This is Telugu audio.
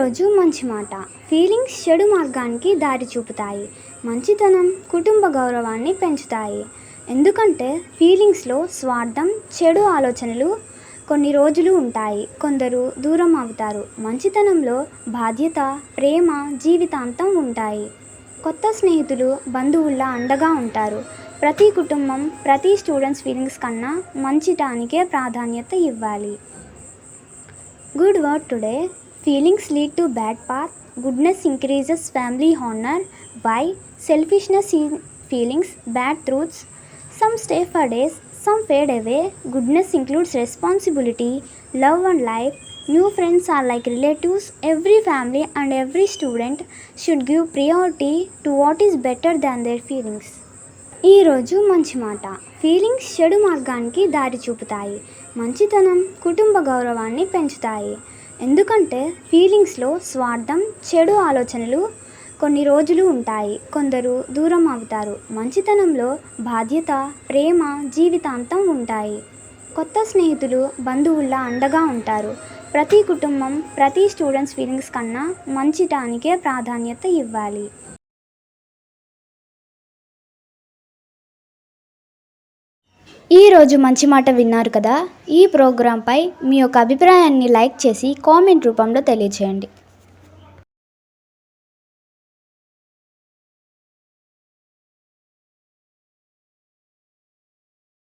రోజు మంచి మాట. ఫీలింగ్స్ చెడు మార్గానికి దారి చూపుతాయి. మంచితనం కుటుంబ గౌరవాన్ని పెంచుతాయి. ఎందుకంటే ఫీలింగ్స్లో స్వార్థం చెడు ఆలోచనలు కొన్ని రోజులు ఉంటాయి. కొందరు దూరం అవుతారు మంచితనంలో బాధ్యత ప్రేమ జీవితాంతం ఉంటాయి. కొత్త స్నేహితులు బంధువుల్లా అండగా ఉంటారు. ప్రతి కుటుంబం ప్రతి స్టూడెంట్స్ ఫీలింగ్స్ కన్నా మంచిటానికే ప్రాధాన్యత ఇవ్వాలి. Good word today. Feelings lead to bad path. Goodness increases family honour why selfishness feelings bad truths. Some stay for days some fade away. Goodness includes responsibility love and life. New friends are like relatives. Every family and every student should give priority to what is better than their feelings. ఈరోజు మంచి మాట. ఫీలింగ్స్ చెడు మార్గానికి దారి చూపుతాయి. మంచితనం కుటుంబ గౌరవాన్ని పెంచుతాయి. ఎందుకంటే ఫీలింగ్స్లో స్వార్థం చెడు ఆలోచనలు కొన్ని రోజులు ఉంటాయి. కొందరు దూరం అవుతారు. మంచితనంలో బాధ్యత ప్రేమ జీవితాంతం ఉంటాయి. కొత్త స్నేహితులు బంధువుల్లా అండగా ఉంటారు. ప్రతి కుటుంబం ప్రతి స్టూడెంట్స్ ఫీలింగ్స్ కన్నా మంచిటానికే ప్రాధాన్యత ఇవ్వాలి. ఈరోజు మంచి మాట విన్నారు కదా? ఈ ప్రోగ్రాంపై మీ యొక్క అభిప్రాయాన్ని లైక్ చేసి కామెంట్ రూపంలో తెలియచేయండి.